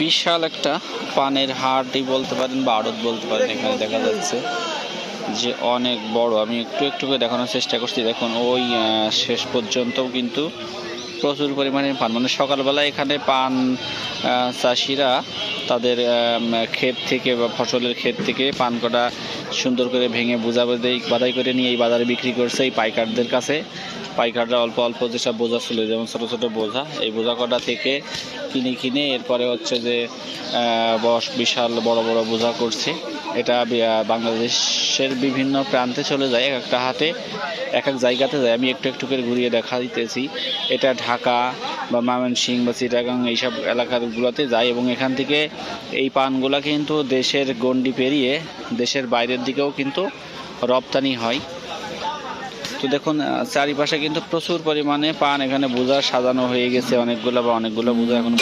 বিশাল একটা পানের হাটই বলতে পারেন বা আড়ত বলতে পারেন এখানে দেখা যাচ্ছে যে অনেক বড়। আমি একটু একটু করে দেখানোর চেষ্টা করছি। দেখুন, ওই শেষ পর্যন্ত কিন্তু প্রচুর পরিমাণে পান। মানে সকালবেলা এখানে পান চাষিরা তাদের ক্ষেত থেকে বা ফসলের ক্ষেত থেকে পান করা সুন্দর করে ভেঙে বোঝা বাদাই করে নিয়ে এই বাজারে বিক্রি করছে এই পাইকারদের কাছে। পাইকাররা অল্প অল্প যেসব বোঝা ছিল, যেমন ছোটো ছোটো বোঝা, এই বোঝা কটা থেকে কিনে কিনে এরপরে হচ্ছে যে বিশাল বড় বড় বোঝা করছে। এটা বাংলাদেশের বিভিন্ন প্রান্তে চলে যায়, এক একটা হাতে, এক এক জায়গাতে যায়। আমি একটু একটু করে ঘুরিয়ে দেখা দিতেছি। এটা ঢাকা বা ময়মনসিংহ বা চিটাগাং এইসব এলাকাগুলোতে যায় এবং এখান থেকে এই পানগুলা কিন্তু দেশের গণ্ডি পেরিয়ে দেশের বাইরের দিকেও কিন্তু রপ্তানি হয়। তো দেখুন চারিপাশে কিন্তু প্রচুর পরিমাণে পান এখানে বোঝা সাজানো হয়ে গেছে। অনেকগুলো বা অনেকগুলো বোঝা এখন